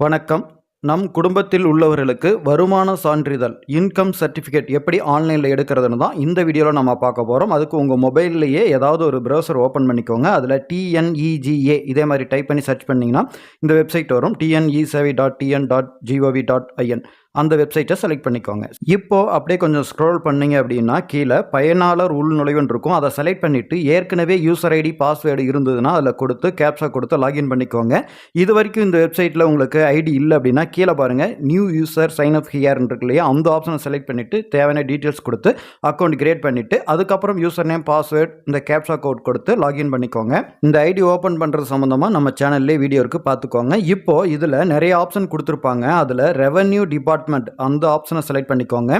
வணக்கம். நம் குடும்பத்தில் உள்ளவர்களுக்கு வருமான சான்றிதழ் இன்கம் சர்டிஃபிகேட் எப்படி ஆன்லைனில் எடுக்கிறதுன்னு தான் இந்த வீடியோவில் நம்ம பார்க்க போகிறோம் அதுக்கு உங்கள் மொபைல்லையே ஏதாவது ஒரு ப்ரௌசர் ஓப்பன் பண்ணிக்கோங்க. அதில் டிஎன்இஜிஏ இதே மாதிரி டைப் பண்ணி சர்ச் பண்ணிங்கன்னா இந்த வெப்சைட் வரும். டிஎன்இ சேவை dot TN dot GOV dot IN அந்த வெப்சைட்டை செலக்ட் பண்ணிக்கோங்க. இப்போ அப்படியே கொஞ்சம் ஸ்க்ரோல் பண்ணிங்க அப்படின்னா கீழே பயனாளர் உள்நுழைவுன்னு இருக்கும். அதை செலக்ட் பண்ணிவிட்டு ஏற்கனவே யூசர் ஐடி பாஸ்வேர்டு இருந்ததுன்னா அதில் கொடுத்து கேப்ஸா கொடுத்து லாகின் பண்ணிக்கோங்க. இது வரைக்கும் இந்த வெப்சைட்டில் உங்களுக்கு ஐடி இல்லை அப்படின்னா கீழே பாருங்கள் நியூ யூசர் சைன் அப் ஹியர்னு இருக்கு இல்லையா அந்த ஆப்ஷனை செலக்ட் பண்ணிவிட்டு தேவையான டீட்டெயில்ஸ் கொடுத்து அக்கௌண்ட் கிரியேட் பண்ணிவிட்டு அதுக்கப்புறம் யூசர் நேம் பாஸ்வேர்ட் இந்த கேப்ஷா கோட் கொடுத்து லாகின் பண்ணிக்கோங்க. இந்த ஐடி ஓப்பன் பண்ணுறது சம்மந்தமாக நம்ம சேனல்லே வீடியோ இருக்குது பார்த்துக்கோங்க. இப்போது இதில் நிறைய ஆப்ஷன் கொடுத்துருப்பாங்க. அதில் ரெவன்யூ டிபார்ட்மெண்ட் அந்த ஆப்ஷனை செலக்ட் பண்ணிக்கோங்க.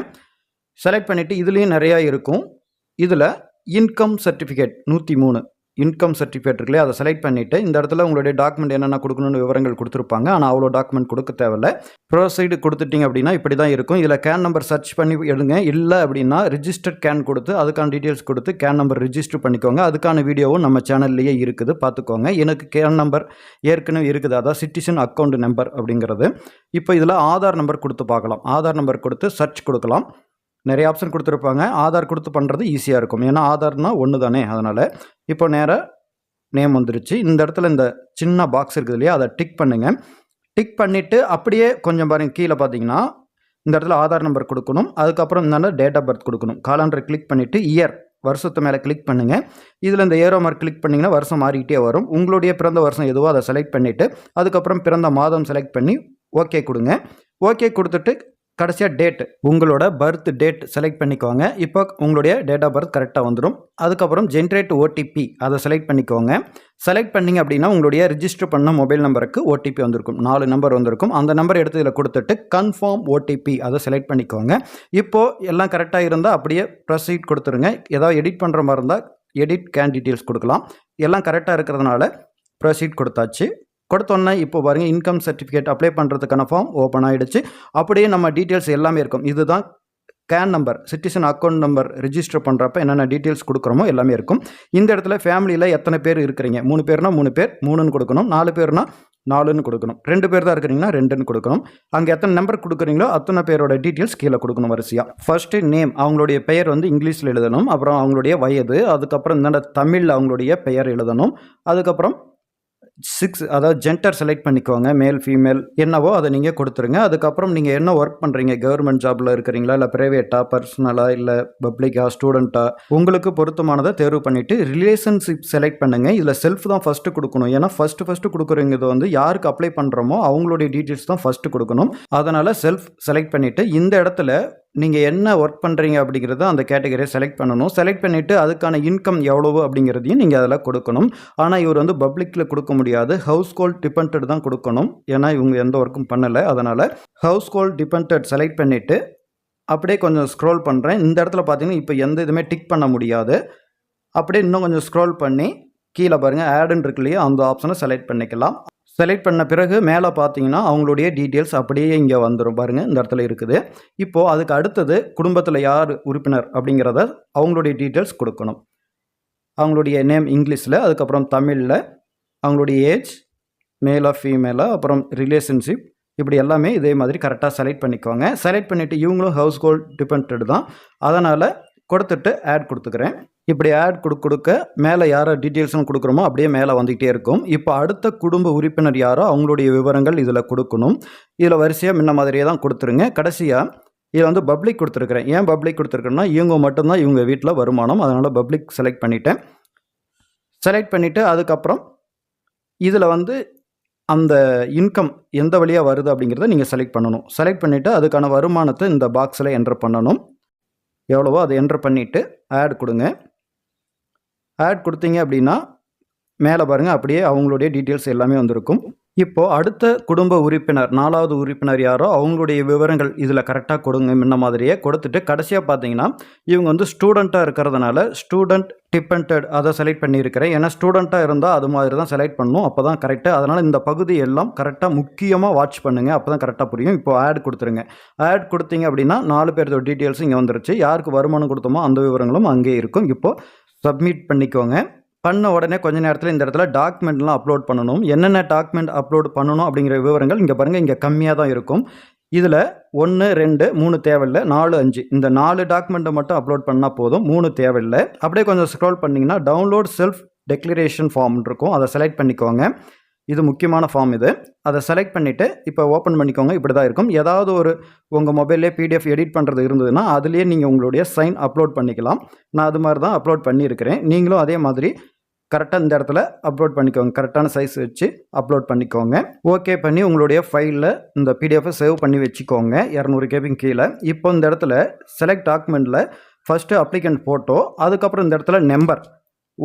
செலக்ட் பண்ணிவிட்டு இதுலேயும் நிறையா இருக்கும். இதில் இன்கம் சர்டிஃபிகேட் நூற்றி மூணு. இன்கம் சர்டிஃபிகேட் இருக்குல்லையே அதை செலக்ட் பண்ணிவிட்டு இந்த இடத்துல உங்களுடைய டாக்குமெண்ட் என்னென்ன கொடுக்கணும்னு விவரங்கள் கொடுத்துருப்பாங்க. ஆனால் அவ்வளோ டாக்குமெண்ட் கொடுக்க தேவையில்ல. ப்ரோசைடு கொடுத்துட்டிங்க அப்படின்னா இப்படி தான் இருக்கும். இதில் கேன் நம்பர் சர்ச் பண்ணி எடுங்க. இல்லை அப்படின்னா ரிஜிஸ்டர்ட் கேன் கொடுத்து அதுக்கான டீட்டெயில்ஸ் கொடுத்து கேன் நம்பர் ரிஜிஸ்டர் பண்ணிக்கோங்க. அதுக்கான வீடியோவும் நம்ம சேனல்லையே இருக்குது. பார்த்துக்கோங்க. எனக்கு கேன் நம்பர் ஏற்கனவே இருக்குது. அதான் சிட்டிசன் அக்கௌண்ட் நம்பர் அப்படிங்கிறது. இப்போ இதில் ஆதார் நம்பர் கொடுத்து பார்க்கலாம். ஆதார் நம்பர் கொடுத்து சர்ச் கொடுக்கலாம். நிறைய ஆப்ஷன் கொடுத்துருப்பாங்க. ஆதார் கொடுத்து பண்ணுறது ஈஸியாக இருக்கும். ஏன்னா ஆதார்னால் ஒன்று தானே அதனால் இப்போ நேராக நேம் வந்துருச்சு. இந்த இடத்துல இந்த சின்ன பாக்ஸ் இருக்குது இல்லையா? அதை டிக் பண்ணுங்கள் டிக் பண்ணிவிட்டு அப்படியே கொஞ்சம் பாருங்கள் கீழே பார்த்தீங்கன்னா இந்த இடத்துல ஆதார் நம்பர் கொடுக்கணும். அதுக்கப்புறம் இந்த டேட் ஆஃப் பர்த் கொடுக்கணும். காலண்டரை கிளிக் பண்ணிவிட்டு இயர் வருஷத்து மேலே கிளிக் பண்ணுங்கள் இதில் இந்த ஏரோ மார்க் கிளிக் பண்ணிங்கன்னா வருஷம் மாறிக்கிட்டே வரும். உங்களுடைய பிறந்த வருஷம் எதுவோ அதை செலக்ட் பண்ணிவிட்டு அதுக்கப்புறம் பிறந்த மாதம் செலக்ட் பண்ணி ஓகே கொடுங்க. ஓகே கொடுத்துட்டு கடைசியாக டேட் உங்களோட பர்த் டேட் செலக்ட் பண்ணிக்கோங்க. இப்போ உங்களுடைய டேட் ஆஃப் பர்த் கரெக்டாக வந்துடும் அதுக்கப்புறம் ஜென்ரேட் ஓடிபி அதை செலக்ட் பண்ணிக்கோங்க. செலக்ட் பண்ணிங்க அப்படின்னா உங்களுடைய ரிஜிஸ்டர் பண்ண மொபைல் நம்பருக்கு ஓடிபி வந்திருக்கும். நாலு நம்பர் வந்திருக்கும். அந்த நம்பர் எடுத்து இதில் கொடுத்துட்டு கன்ஃபார்ம் ஓடிபி அதை செலக்ட் பண்ணிக்கோங்க. இப்போது எல்லாம் கரெக்டாக இருந்தால் அப்படியே ப்ரொசீட் கொடுத்துருங்க. ஏதாவது எடிட் பண்ணுற மாதிரி இருந்தால் எடிட் கேன் டீட்டெயில்ஸ் கொடுக்கலாம். எல்லாம் கரெக்டாக இருக்கிறதுனால ப்ரொசீட் கொடுத்தாச்சு. கொடுத்தோன்னே இப்போ பாருங்கள் இன்கம் சர்டிஃபிகேட் அப்ளை பண்ணுறதுக்கான ஃபார்ம் ஓப்பன் ஆகிடுச்சு அப்படியே நம்ம டீட்டெயில்ஸ் எல்லாமே இருக்கும். இதுதான் CAN number citizen account number register பண்ணுறப்ப என்னென்ன டீட்டெயில்ஸ் கொடுக்குறோமோ எல்லாமே இருக்கும். இந்த இடத்துல ஃபேமிலியில் எத்தனை பேர் இருக்கிறீங்க? மூணு பேர்னா மூணு பேர் மூணுன்னு கொடுக்கணும். நாலு பேர்னா நாலுன்னு கொடுக்கணும். ரெண்டு பேர் தான் இருக்கிறீங்கன்னா ரெண்டுன்னு கொடுக்கணும். அங்கே எத்தனை நம்பர் கொடுக்குறீங்களோ அத்தனை பேரோட டீட்டெயில்ஸ் கீழே கொடுக்கணும் வரிசையாக ஃபர்ஸ்ட்டு நேம் அவங்களுடைய பெயர் வந்து இங்கிலீஷில் எழுதணும். அப்புறம் அவங்களுடைய வயது அதுக்கப்புறம் இந்தாண்ட தமிழில் அவங்களுடைய பெயர் எழுதணும். அதுக்கப்புறம் சிக்ஸ் அதாவது ஜென்டர் செலக்ட் பண்ணிக்கோங்க மேல் ஃபீமேல் என்னவோ அதை நீங்கள் கொடுத்துருங்க. அதுக்கப்புறம் நீங்கள் என்ன ஒர்க் பண்ணுறீங்க கவர்மெண்ட் ஜாபில் இருக்கிறீங்களா? இல்லை ப்ரைவேட்டா பர்சனலாக இல்லை பப்ளிக்கா ஸ்டூடெண்ட்டா உங்களுக்கு பொருத்தமானதை தேர்வு பண்ணிவிட்டு ரிலேஷன்ஷிப் செலக்ட் பண்ணுங்கள் இதில் செல்ஃப் தான் ஃபஸ்ட்டு கொடுக்கணும். ஏன்னா ஃபஸ்ட்டு ஃபஸ்ட்டு கொடுக்குறீங்கிறது வந்து யாருக்கு அப்ளை பண்ணுறோமோ அவங்களுடைய டீட்டெயில்ஸ் தான் ஃபஸ்ட்டு கொடுக்கணும். அதனால் செல்ஃப் செலக்ட் பண்ணிவிட்டு இந்த இடத்துல நீங்கள் என்ன ஒர்க் பண்ணுறீங்க அப்படிங்கிறத அந்த கேட்டகரியை செலக்ட் பண்ணணும். செலக்ட் பண்ணிவிட்டு அதுக்கான இன்கம் எவ்வளவு அப்படிங்கிறதையும் நீங்கள் அதில் கொடுக்கணும். ஆனால் இவர் வந்து பப்ளிக்கில் கொடுக்க முடியாது. ஹவுஸ் ஹோல்ட் டிபெண்டட் தான் கொடுக்கணும். ஏன்னா இவங்க எந்த ஒர்க்கும் பண்ணலை. அதனால் ஹவுஸ் ஹோல்ட் டிபெண்டட் செலக்ட் பண்ணிவிட்டு அப்படியே கொஞ்சம் ஸ்க்ரோல் பண்ணுறேன் இந்த இடத்துல பார்த்தீங்கன்னா இப்போ எந்த இதுவுமே டிக் பண்ண முடியாது. அப்படியே இன்னும் கொஞ்சம் ஸ்க்ரோல் பண்ணி கீழே பாருங்கள் ஆடுன்னு இருக்கு இல்லையா? அந்த ஆப்ஷனை செலக்ட் பண்ணிக்கலாம். செலக்ட் பண்ண பிறகு மேலே பார்த்தீங்கன்னா அவங்களுடைய டீட்டெயில்ஸ் அப்படியே இங்கே வந்துடும் பாருங்கள் இந்த இடத்துல இருக்குது. இப்போது அதுக்கு அடுத்தது குடும்பத்தில் யார் உறுப்பினர் அப்படிங்கிறத அவங்களுடைய டீட்டெயில்ஸ் கொடுக்கணும். அவங்களுடைய நேம் இங்கிலீஷில் அதுக்கப்புறம் தமிழில் அவங்களுடைய ஏஜ் மேலா ஃபீமேலா அப்புறம் ரிலேஷன்ஷிப் இப்படி எல்லாமே இதே மாதிரி கரெக்டாக செலக்ட் பண்ணிக்கோங்க. செலக்ட் பண்ணிவிட்டு இவங்களும் ஹவுஸ் ஹோல்ட் டிபெண்டட் தான். அதனால் கொடுத்துட்டு ஆட் கொடுத்துக்கிறேன். இப்படி ஆட் கொடு கொடுக்க மேலே யாரோ டீட்டெயில்ஸ்னு கொடுக்குறோமோ அப்படியே மேலே வந்துகிட்டே இருக்கும். இப்போ அடுத்த குடும்ப உறுப்பினர் யாரோ அவங்களுடைய விவரங்கள் இதில் கொடுக்கணும். இதில் வரிசையாக முன்ன மாதிரியே தான் கொடுத்துருங்க. கடைசியாக இதில் வந்து பப்ளிக் கொடுத்துருக்குறேன். ஏன் பப்ளிக் கொடுத்துருக்கேன்னா இவங்க மட்டும்தான் இவங்க வீட்டில் வருமானம். அதனால் பப்ளிக் செலக்ட் பண்ணிட்டேன். செலக்ட் பண்ணிவிட்டு அதுக்கப்புறம் இதில் வந்து அந்த இன்கம் எந்த வழியாக வருது அப்படிங்கிறத நீங்கள் செலக்ட் பண்ணணும். செலக்ட் பண்ணிவிட்டு அதுக்கான வருமானத்தை இந்த பாக்ஸில் என்ட்ரு பண்ணணும். எவ்வளவோ அதை என்ட்ரு பண்ணிவிட்டு ஆட் கொடுங்க. ஆட் கொடுத்தீங்க அப்படின்னா மேலே பாருங்கள் அப்படியே அவங்களுடைய டீட்டெயில்ஸ் எல்லாமே வந்திருக்கும். இப்போது அடுத்த குடும்ப உறுப்பினர் நாலாவது உறுப்பினர் யாரோ அவங்களுடைய விவரங்கள் இதில் கரெக்டாக கொடுங்க முன்ன மாதிரியே கொடுத்துட்டு கடைசியாக பார்த்தீங்கன்னா இவங்க வந்து ஸ்டூடெண்ட்டாக இருக்கிறதுனால ஸ்டூடெண்ட் டிபெண்டட் அதை செலக்ட் பண்ணியிருக்கிறேன். ஏன்னா ஸ்டூடெண்ட்டாக இருந்தால் அது மாதிரி தான் செலக்ட் பண்ணணும். அப்போ தான் கரெக்டாக அதனால் இந்த பகுதி எல்லாம் கரெக்டாக முக்கியமாக வாட்ச் பண்ணுங்கள் அப்போ தான் கரெக்டாக புரியும். இப்போ ஆட் கொடுத்துருங்க. ஆட் கொடுத்தீங்க அப்படின்னா நாலு பேர்தோட டீட்டெயில்ஸ் இங்கே வந்துருச்சு. யாருக்கு வருமானம் கொடுத்தோமோ அந்த விவரங்களும் அங்கே இருக்கும். இப்போது சப்மிட் பண்ணிக்கோங்க. பண்ண உடனே கொஞ்ச நேரத்தில் இந்த இடத்துல டாக்குமெண்ட்லாம் அப்லோட் பண்ணணும். என்னென்ன டாக்குமெண்ட் அப்லோட் பண்ணணும் அப்படிங்கிற விவரங்கள் இங்கே பாருங்கள் இங்கே கம்மியாக தான் இருக்கும். இதில் ஒன்று ரெண்டு மூணு தேவையில்லை நாலு அஞ்சு. இந்த நாலு டாக்குமெண்ட்டை மட்டும் அப்லோட் பண்ணால் போதும் மூணு தேவையில்லை. அப்படியே கொஞ்சம் ஸ்க்ரோல் பண்ணிங்கன்னா டவுன்லோட் செல்ஃப் டெக்ளரேஷன் ஃபார்ம் இருக்கும். அதை செலக்ட் பண்ணிக்கோங்க. இது முக்கியமான ஃபார்ம் இது. அதை செலக்ட் பண்ணிவிட்டு இப்போ ஓப்பன் பண்ணிக்கோங்க. இப்படி தான் இருக்கும். ஏதாவது ஒரு உங்கள் மொபைல்லே பிடிஎஃப் எடிட் பண்ணுறது இருந்ததுன்னா அதுலேயே நீங்கள் உங்களுடைய சைன் அப்லோட் பண்ணிக்கலாம். நான் அது மாதிரி தான் அப்லோட் பண்ணியிருக்கிறேன். நீங்களும் அதே மாதிரி கரெக்டாக இந்த இடத்துல அப்லோட் பண்ணிக்கோங்க. கரெக்டான சைஸ் வச்சு அப்லோட் பண்ணிக்கோங்க. ஓகே பண்ணி உங்களுடைய ஃபைலில் இந்த பிடிஎஃபை சேவ் பண்ணி வச்சுக்கோங்க. இரநூறு கேபிங் கீழே. இப்போ இந்த இடத்துல செலக்ட் டாக்குமெண்ட்டில் ஃபஸ்ட்டு அப்ளிகண்ட் ஃபோட்டோ அதுக்கப்புறம் இந்த இடத்துல நம்பர்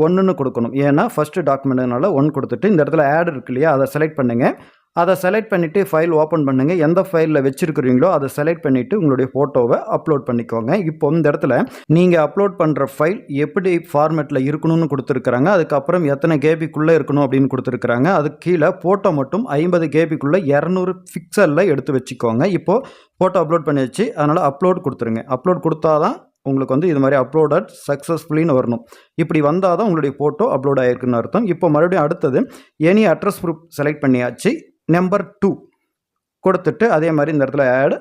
ஒன்றுன்னு கொடுக்கணும். ஏன்னா ஃபஸ்ட்டு டாக்குமெண்ட்னால ஒன் கொடுத்துட்டு இந்த இடத்துல ஆட் இருக்கு இல்லையா அதை செலக்ட் பண்ணுங்கள் அதை செலக்ட் பண்ணிவிட்டு ஃபைல் ஓப்பன் பண்ணுங்கள் எந்த ஃபைலில் வச்சுருக்கிறீங்களோ அதை செலக்ட் பண்ணிவிட்டு உங்களுடைய ஃபோட்டோவை அப்லோட் பண்ணிக்கோங்க. இப்போ இந்த இடத்துல நீங்கள் அப்லோட் பண்ணுற ஃபைல் எப்படி ஃபார்மேட்டில் இருக்கணும்னு கொடுத்துருக்குறாங்க. அதுக்கப்புறம் எத்தனை கேபிக்குள்ளே இருக்கணும் அப்படின்னு கொடுத்துருக்குறாங்க. அதுக்கு கீழே ஃபோட்டோ மட்டும் ஐம்பது கேபிக்குள்ளே இரநூறு பிக்சலில் எடுத்து வச்சுக்கோங்க. இப்போது ஃபோட்டோ அப்லோட் பண்ணி வச்சு அதனால் அப்லோட் கொடுத்துருங்க. அப்லோட் கொடுத்தா தான் உங்களுக்கு வந்து இது மாதிரி அப்லோடட் சக்ஸஸ்ஃபுல்லின்னு வரணும். இப்படி வந்தால் தான் உங்களுடைய ஃபோட்டோ அப்லோட் ஆகிருக்குன்னு அர்த்தம். இப்போ மறுபடியும் அடுத்தது எனி அட்ரஸ் ப்ரூஃப் செலக்ட் பண்ணியாச்சு நம்பர் டூ கொடுத்துட்டு அதே மாதிரி இந்த இடத்துல ஆட்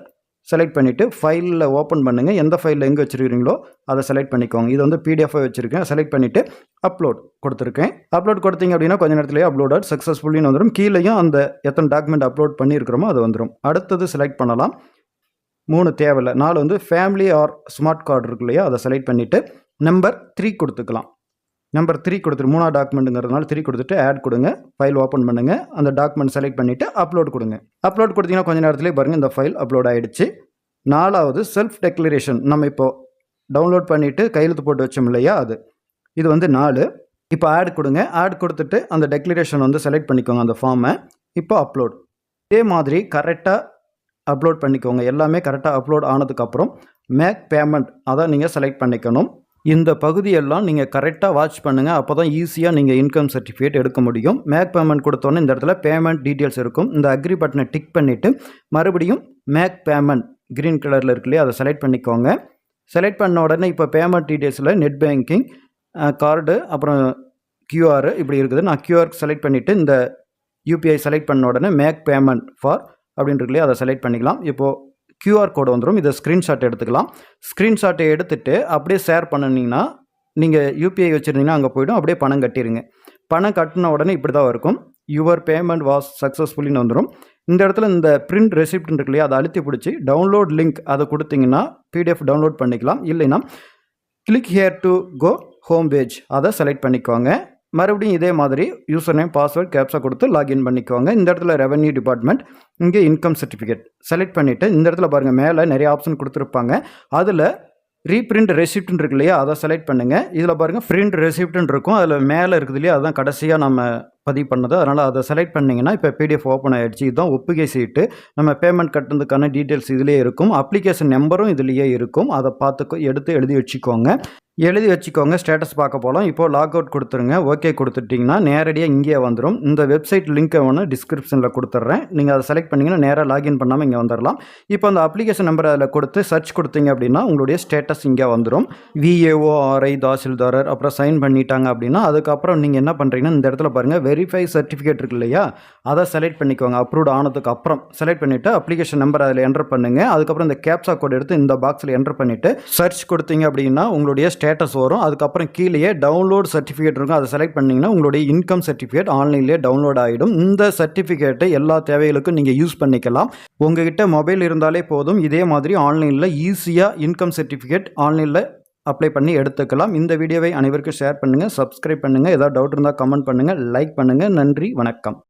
செலக்ட் பண்ணிவிட்டு ஃபைலில் ஓப்பன் பண்ணுங்கள் எந்த ஃபைலில் எங்கே வச்சுருக்கிறீங்களோ அதை செலக்ட் பண்ணிக்கோங்க. இது வந்து பிடிஎஃபாக வச்சுருக்கேன். செலக்ட் பண்ணிவிட்டு அப்லோட் கொடுத்துருக்கேன். அப்லோட் கொடுத்தீங்க அப்படின்னா கொஞ்ச நேரத்துலேயே அப்லோடட் சக்ஸஸ்ஃபுல்லின்னு வந்துடும் கீழேயும் அந்த எத்தனை டாக்குமெண்ட் அப்லோட் பண்ணியிருக்கிறோமோ அது வந்துடும் அடுத்தது செலக்ட் பண்ணலாம். மூணு தேவையில்லை. நாலு வந்து ஃபேமிலி ஆர் ஸ்மார்ட் கார்டு இருக்கு இல்லையா? அதை செலக்ட் பண்ணிவிட்டு நம்பர் த்ரீ கொடுத்துக்கலாம். நம்பர் த்ரீ கொடுத்துட்டு மூணாவது டாக்குமெண்ட்டுங்கிறதுனால த்ரீ கொடுத்துட்டு ஆட் கொடுங்க. ஃபைல் ஓப்பன் பண்ணுங்கள் அந்த டாக்குமெண்ட் செலக்ட் பண்ணிவிட்டு அப்லோட் கொடுங்க. அப்லோட் கொடுத்தீங்கன்னா கொஞ்ச நேரத்துலேயே பாருங்கள் இந்த ஃபைல் அப்லோட் ஆகிடுச்சு நாலாவது செல்ஃப் டெக்ளரேஷன் நம்ம இப்போது டவுன்லோட் பண்ணிவிட்டு கையெழுத்து போட்டு வச்சோம் இல்லையா அது? இது வந்து நாலு. இப்போ ஆட் கொடுங்க. ஆட் கொடுத்துட்டு அந்த டெக்ளரேஷன் வந்து செலக்ட் பண்ணிக்கோங்க அந்த ஃபார்மை இப்போ அப்லோட் இதே மாதிரி கரெக்டாக அப்லோட் பண்ணிக்கோங்க. எல்லாமே கரெக்டாக அப்லோட் ஆனதுக்கப்புறம் மேக் பேமெண்ட் அதை நீங்கள் செலக்ட் பண்ணிக்கணும். இந்த பகுதியெல்லாம் நீங்கள் கரெக்டாக வாட்ச் பண்ணுங்கள் அப்போ தான் ஈஸியாக நீங்கள் இன்கம் சர்டிஃபிகேட் எடுக்க முடியும். மேக் பேமெண்ட் கொடுத்தோன்னே இந்த இடத்துல பேமெண்ட் டீட்டெயில்ஸ் இருக்கும். இந்த அக்ரி பட்டனை டிக் பண்ணிவிட்டு மறுபடியும் மேக் பேமெண்ட் க்ரீன் கலரில் இருக்கு இல்லையா அதை செலக்ட் பண்ணிக்கோங்க. செலக்ட் பண்ண உடனே இப்போ பேமெண்ட் டீட்டெயில்ஸில் நெட் பேங்கிங் கார்டு அப்புறம் கியூஆர் இப்படி இருக்குது. நான் கியூஆர் செலக்ட் பண்ணிவிட்டு இந்த யூபிஐ செலக்ட் பண்ண உடனே மேக் பேமெண்ட் ஃபார் அப்படின்னு இல்லையா? அதை செலக்ட் பண்ணிக்கலாம். இப்போது க்யூஆர் கோடு வந்துடும் இதை ஸ்க்ரீன்ஷாட் எடுத்துக்கலாம். ஸ்க்ரீன்ஷாட்டை எடுத்துகிட்டு அப்படியே ஷேர் பண்ணினீங்கன்னா நீங்கள் யூபிஐ வச்சுருந்தீங்கன்னா அங்கே போய்டும். அப்படியே பணம் கட்டிடுங்க பணம் கட்டின உடனே இப்படி தான் இருக்கும் யுவர் பேமெண்ட் வாஸ் சக்ஸஸ்ஃபுல்லின்னு வந்துடும் இந்த இடத்துல இந்த பிரிண்ட் ரெசிப்ட் இருக்கு இல்லையா? அதை அழுத்தி பிடிச்சி டவுன்லோட் லிங்க் அதை கொடுத்தீங்கன்னா பிடிஎஃப் டவுன்லோட் பண்ணிக்கலாம். இல்லைன்னா click here to go home page அதை செலக்ட் பண்ணிக்கோங்க. மறுபடியும் இதே மாதிரி யூசர் நேம் பாஸ்வேர்ட் கேப்ஸை கொடுத்து லாகின் பண்ணிக்கோங்க. இந்த இடத்துல ரெவன்யூ டிபார்ட்மெண்ட் இங்கே இன்கம் சர்டிஃபிகேட் செலக்ட் பண்ணிவிட்டு இந்த இடத்துல பாருங்கள் மேலே நிறைய ஆப்ஷன் கொடுத்துருப்பாங்க. அதில் ரீப்ரிண்ட் ரெசிப்ட்னு இருக்கு இல்லையா அதை செலக்ட் பண்ணுங்கள் இதில் பாருங்கள் பிரிண்ட் ரெசிப்ட்னு இருக்கும். அதில் மேலே இருக்குது இல்லையா அதுதான் கடைசியாக நம்ம பதிவு பண்ணது. அதனால் அதை செலக்ட் பண்ணிங்கன்னா இப்போ பிடிஎஃப் ஓப்பன் ஆகிடுச்சு இதுதான் ஒப்புகை சீட்டு நம்ம பேமெண்ட் கட்டுறதுக்கான டீட்டெயில்ஸ் இதிலே இருக்கும். அப்ளிகேஷன் நம்பரும் இதுலேயே இருக்கும். அதை பார்த்து எடுத்து எழுதி வச்சுக்கோங்க. எழுதி வச்சுக்கோங்க ஸ்டேட்டஸ் பார்க்க போகலாம் இப்போது லாக் அவுட் கொடுத்துருங்க. ஓகே கொடுத்துட்டிங்கன்னா நேரடியாக இங்கே வந்துடும் இந்த வெப்சைட் லிங்க்கை ஒன்று டிஸ்கிரிப்ஷனில் கொடுத்துட்றேன் நீங்கள் அதை செலக்ட் பண்ணிங்கன்னா நேராக லாகின் பண்ணாமல் இங்கே வந்துடலாம் இப்போ அந்த அப்ளிகேஷன் நம்பர் அதில் கொடுத்து சர்ச் கொடுத்தீங்க அப்படின்னா உங்களுடைய ஸ்டேட்டஸ் இங்கே வந்துடும் விஏஓ ஆர்ஐ தாசில்தாரர் அப்புறம் சைன் பண்ணிட்டாங்க அப்படின்னா அதுக்கப்புறம் நீங்கள் என்ன பண்ணுறீங்கன்னா இந்த இடத்துல பாருங்கள் வெரிஃபை சர்டிஃபிகேட் இருக்கு இல்லையா? அதை செலக்ட் பண்ணிக்கோங்க. அப்ரூவ்ட் ஆனதுக்கு அப்புறம் செலக்ட் பண்ணிவிட்டு அப்ளிகேஷன் நம்பர் அதில் என்டர் பண்ணுங்கள் அதுக்கப்புறம் இந்த கேப்சா கோட் எடுத்து இந்த பாக்ஸில் என்டர் பண்ணிவிட்டு சர்ச் கொடுத்தீங்க அப்படின்னா உங்களுடைய ஸ்டேட்டஸ் வரும். அதுக்கப்புறம் கீழேயே டவுன்லோட் சர்டிஃபிகேட் இருக்கும். அதை செலக்ட் பண்ணிங்கன்னா உங்களுடைய இன்கம் சர்டிஃபிகேட் ஆன்லைன்லேயே டவுன்லோட் ஆகிடும் இந்த சர்டிஃபிகேட்டை எல்லா தேவைகளுக்கும் நீங்கள் யூஸ் பண்ணிக்கலாம். உங்ககிட்ட மொபைல் இருந்தாலே போதும். இதே மாதிரி ஆன்லைனில் ஈஸியாக இன்கம் சர்டிஃபிகேட் ஆன்லைனில் அப்ளை பண்ணி எடுத்துக்கலாம். இந்த வீடியோவை அனைவருக்கும் ஷேர் பண்ணுங்கள் சப்ஸ்கிரைப் பண்ணுங்கள் ஏதாவது டவுட் இருந்தால் கமெண்ட் பண்ணுங்கள் லைக் பண்ணுங்கள் நன்றி வணக்கம்.